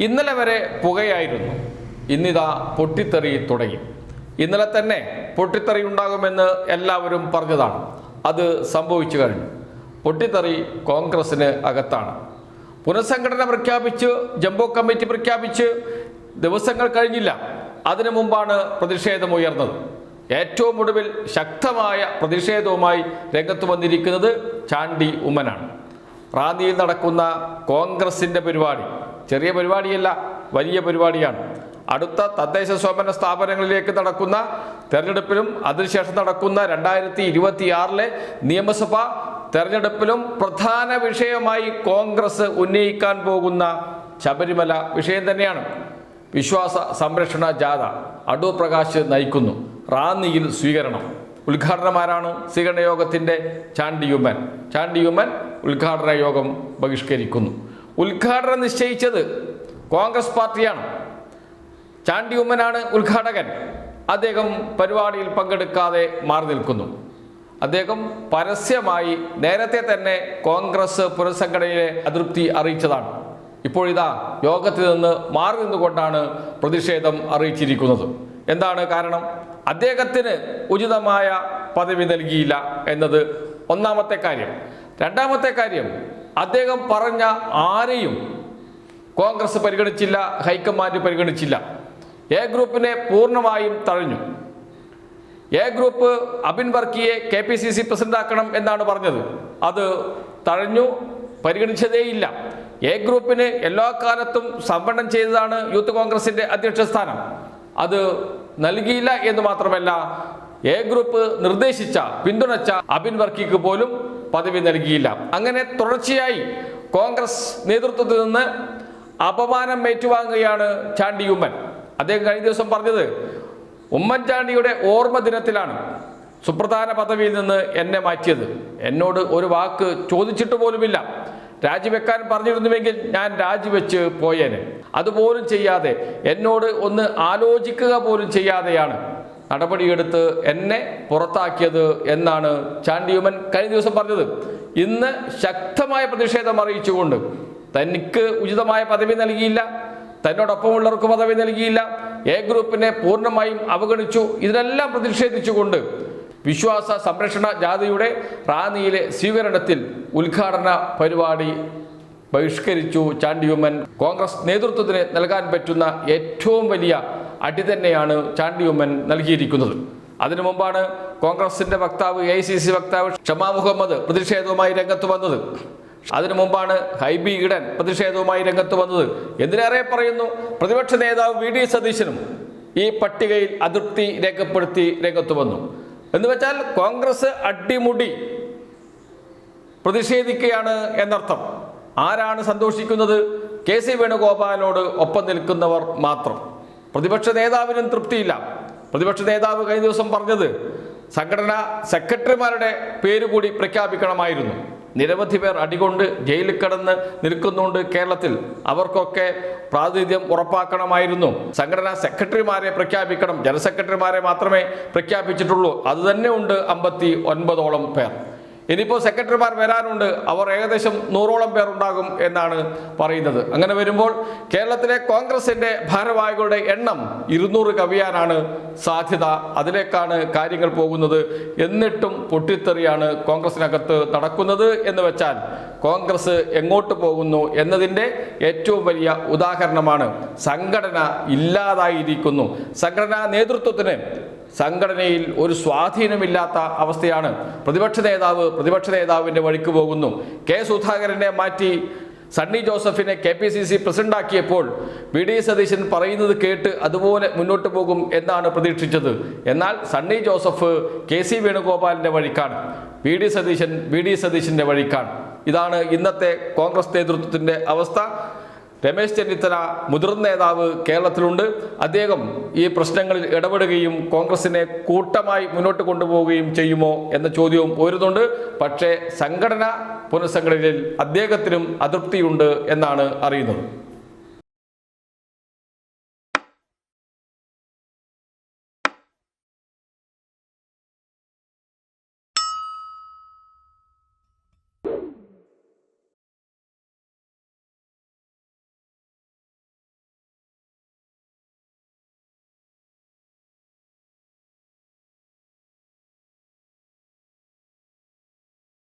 ഇന്നലെ വരെ പുകയായിരുന്നു. ഇന്നിതാ പൊട്ടിത്തെറി തുടങ്ങി. ഇന്നലെ തന്നെ പൊട്ടിത്തെറി ഉണ്ടാകുമെന്ന് എല്ലാവരും പറഞ്ഞതാണ്. അത് സംഭവിച്ചു കഴിഞ്ഞു. പൊട്ടിത്തെറി കോൺഗ്രസിന് അകത്താണ്. പുനഃസംഘടന പ്രഖ്യാപിച്ച് ജംബോ കമ്മിറ്റി പ്രഖ്യാപിച്ച്. ദിവസങ്ങൾ കഴിഞ്ഞില്ല. അതിനു മുമ്പാണ് പ്രതിഷേധം ഉയർന്നത്. ഏറ്റവും ഒടുവിൽ ശക്തമായ പ്രതിഷേധവുമായി രംഗത്ത് വന്നിരിക്കുന്നത് ചാണ്ടി ഉമ്മനാണ്. റാന്നിയിൽ നടക്കുന്ന കോൺഗ്രസിന്റെ പരിപാടി ചെറിയ പരിപാടിയല്ല വലിയ പരിപാടിയാണ്. അടുത്ത തദ്ദേശ സ്വയംഭരണ സ്ഥാപനങ്ങളിലേക്ക് നടക്കുന്ന തെരഞ്ഞെടുപ്പിലും അതിനുശേഷം നടക്കുന്ന രണ്ടായിരത്തി ഇരുപത്തിയാറിലെ നിയമസഭ തെരഞ്ഞെടുപ്പിലും പ്രധാന വിഷയമായി കോൺഗ്രസ് ഉന്നയിക്കാൻ പോകുന്ന ശബരിമല വിഷയം തന്നെയാണ്. വിശ്വാസ സംരക്ഷണ ജാഥ അടൂർ പ്രകാശ് നയിക്കുന്നു. റാന്നിയിൽ സ്വീകരണം. ഉദ്ഘാടനമാരാണ് സ്വീകരണ യോഗത്തിന്റെ ചാണ്ടിയുമ്മൻ ചാണ്ടിയുമ്മൻ ഉദ്ഘാടന യോഗം ബഹിഷ്കരിക്കുന്നു. ഉദ്ഘാടനം നിശ്ചയിച്ചത് കോൺഗ്രസ് പാർട്ടിയാണ്. ചാണ്ടി ഉമ്മനാണ് ഉദ്ഘാടകൻ. അദ്ദേഹം പരിപാടിയിൽ പങ്കെടുക്കാതെ മാറി നിൽക്കുന്നു. അദ്ദേഹം പരസ്യമായി നേരത്തെ തന്നെ കോൺഗ്രസ് പുനഃസംഘടനയിലെ അതൃപ്തി അറിയിച്ചതാണ്. ഇപ്പോഴിതാ യോഗത്തിൽ നിന്ന് മാറി നിന്നുകൊണ്ടാണ് പ്രതിഷേധം അറിയിച്ചിരിക്കുന്നത്. എന്താണ് കാരണം? അദ്ദേഹത്തിന് ഉചിതമായ പദവി നൽകിയില്ല എന്നത് ഒന്നാമത്തെ കാര്യം. രണ്ടാമത്തെ കാര്യം അദ്ദേഹം പറഞ്ഞ ആരെയും കോൺഗ്രസ് പരിഗണിച്ചില്ല ഹൈക്കമാൻഡ് പരിഗണിച്ചില്ല. എ ഗ്രൂപ്പിനെ പൂർണമായും തഴഞ്ഞു. എ ഗ്രൂപ്പ് അബിൻ വർക്കിയെ കെ പി സി സി പ്രസിഡന്റാക്കണം എന്നാണ് പറഞ്ഞത്. അത് തഴഞ്ഞു പരിഗണിച്ചതേയില്ല. എ ഗ്രൂപ്പിന് എല്ലാ കാലത്തും സംവരണം ചെയ്തതാണ് യൂത്ത് കോൺഗ്രസിന്റെ അധ്യക്ഷ സ്ഥാനം. അത് നൽകിയില്ല എന്ന് മാത്രമല്ല എ ഗ്രൂപ്പ് നിർദ്ദേശിച്ച പിന്തുണച്ച അബിൻ വർക്കിക്ക് പോലും പദവി നൽകിയില്ല. അങ്ങനെ തുടർച്ചയായി കോൺഗ്രസ് നേതൃത്വത്തിൽ നിന്ന് അപമാനം ഏറ്റുവാങ്ങുകയാണ് ചാണ്ടി ഉമ്മൻ. അദ്ദേഹം കഴിഞ്ഞ ദിവസം പറഞ്ഞത് ഉമ്മൻചാണ്ടിയുടെ ഓർമ്മ ദിനത്തിലാണ് സുപ്രധാന പദവിയിൽ നിന്ന് എന്നെ മാറ്റിയത്. എന്നോട് ഒരു വാക്ക് ചോദിച്ചിട്ട് പോലുമില്ല. രാജിവെക്കാൻ പറഞ്ഞിരുന്നുവെങ്കിൽ ഞാൻ രാജിവെച്ച് പോയേനെ. അതുപോലും ചെയ്യാതെ എന്നോട് ഒന്ന് ആലോചിക്കുക പോലും ചെയ്യാതെയാണ് നടപടിയെടുത്ത് എന്നെ പുറത്താക്കിയത് എന്നാണ് ചാണ്ടിയുമൻ കഴിഞ്ഞ ദിവസം പറഞ്ഞത്. ഇന്ന് ശക്തമായ പ്രതിഷേധം അറിയിച്ചുകൊണ്ട് തനിക്ക് ഉചിതമായ പദവി നൽകിയില്ല. തന്നോടൊപ്പമുള്ളവർക്ക് പദവി നൽകിയില്ല. എ ഗ്രൂപ്പിനെ പൂർണമായും അവഗണിച്ചു. ഇതിനെല്ലാം പ്രതിഷേധിച്ചുകൊണ്ട് വിശ്വാസ സംരക്ഷണ ജാഥയുടെ റാന്നിയിലെ സ്വീകരണത്തിൽ ഉദ്ഘാടന പരിപാടി ബഹിഷ്കരിച്ചു ചാണ്ടിയുമ്മൻ കോൺഗ്രസ് നേതൃത്വത്തിന് നൽകാൻ പറ്റുന്ന ഏറ്റവും വലിയ അടി തന്നെയാണ് ചാണ്ടിയുമ്മൻ നൽകിയിരിക്കുന്നത്. അതിനു മുമ്പാണ് കോൺഗ്രസിന്റെ വക്താവ് എ സി സി വക്താവ് ഷമാ മുഹമ്മദ് പ്രതിഷേധവുമായി രംഗത്ത് വന്നത്. അതിനു മുമ്പാണ് ഹൈബി ഈഡൻ പ്രതിഷേധവുമായി രംഗത്ത് വന്നത്. എന്തിനേറെ പറയുന്നു? പ്രതിപക്ഷ നേതാവ് വി ഡി സതീശനും ഈ പട്ടികയിൽ അതൃപ്തി രേഖപ്പെടുത്തി രംഗത്ത് വന്നു. എന്ന് വെച്ചാൽ കോൺഗ്രസ് അടിമുടി പ്രതിഷേധിക്കുകയാണ് എന്നർത്ഥം. ആരാണ് സന്തോഷിക്കുന്നത്? കെ സി വേണുഗോപാലിനോട് ഒപ്പം നിൽക്കുന്നവർ മാത്രം. പ്രതിപക്ഷ നേതാവിനും തൃപ്തിയില്ല. പ്രതിപക്ഷ നേതാവ് കഴിഞ്ഞ ദിവസം പറഞ്ഞത് സംഘടനാ സെക്രട്ടറിമാരുടെ പേര് കൂടി പ്രഖ്യാപിക്കണമായിരുന്നു. നിരവധി പേർ അടികൊണ്ട് ജയിലിൽ കടന്ന് നിൽക്കുന്നുണ്ട് കേരളത്തിൽ. അവർക്കൊക്കെ പ്രാതിനിധ്യം ഉറപ്പാക്കണമായിരുന്നു. സംഘടനാ സെക്രട്ടറിമാരെ പ്രഖ്യാപിക്കണം. ജനറൽ സെക്രട്ടറിമാരെ മാത്രമേ പ്രഖ്യാപിച്ചിട്ടുള്ളൂ. അതുതന്നെ ഉണ്ട് അമ്പത്തി ഒൻപതോളം പേർ. ഇനിയിപ്പോൾ സെക്രട്ടറിമാർ വരാനുണ്ട്. അവർ ഏകദേശം നൂറോളം പേർ ഉണ്ടാകും എന്നാണ് പറയുന്നത്. അങ്ങനെ വരുമ്പോൾ കേരളത്തിലെ കോൺഗ്രസിന്റെ ഭാരവാഹികളുടെ എണ്ണം ഇരുന്നൂറ് കവിയാനാണ് സാധ്യത. അതിലേക്കാണ് കാര്യങ്ങൾ പോകുന്നത്. എന്നിട്ടും പൊട്ടിത്തെറിയാണ് കോൺഗ്രസിനകത്ത് നടക്കുന്നത് എന്ന് വെച്ചാൽ കോൺഗ്രസ് എങ്ങോട്ട് പോകുന്നു എന്നതിന്റെ ഏറ്റവും വലിയ ഉദാഹരണമാണ്. സംഘടന ഇല്ലാതായിരിക്കുന്നു. സംഘടനാ നേതൃത്വത്തിന് സംഘടനയിൽ ഒരു സ്വാധീനമില്ലാത്ത അവസ്ഥയാണ്. പ്രതിപക്ഷ നേതാവ് പ്രതിപക്ഷ നേതാവിന്റെ വഴിക്ക് പോകുന്നു. കെ സുധാകരനെ മാറ്റി സണ്ണി ജോസഫിനെ കെ പി സി സി പ്രസിഡന്റാക്കിയപ്പോൾ വി ഡി സതീശൻ പറയുന്നത് കേട്ട് അതുപോലെ മുന്നോട്ട് പോകും എന്നാണ് പ്രതീക്ഷിച്ചത്. എന്നാൽ സണ്ണി ജോസഫ് കെ സി വേണുഗോപാലിന്റെ വഴിക്കാണ്. V D Satheesan V D സതീശന്റെ വഴിക്കാണ്. ഇതാണ് ഇന്നത്തെ കോൺഗ്രസ് നേതൃത്വത്തിന്റെ അവസ്ഥ. രമേശ് ചെന്നിത്തല മുതിർന്ന നേതാവ് കേരളത്തിലുണ്ട്. അദ്ദേഹം ഈ പ്രശ്നങ്ങളിൽ ഇടപെടുകയും കോൺഗ്രസിനെ കൂട്ടമായി മുന്നോട്ട് കൊണ്ടുപോവുകയും ചെയ്യുമോ എന്ന ചോദ്യവും ഉയരുന്നുണ്ട്. പക്ഷേ സംഘടന പുനഃസംഘടനയിൽ അദ്ദേഹത്തിനും അതൃപ്തിയുണ്ട് എന്നാണ് അറിയുന്നത്.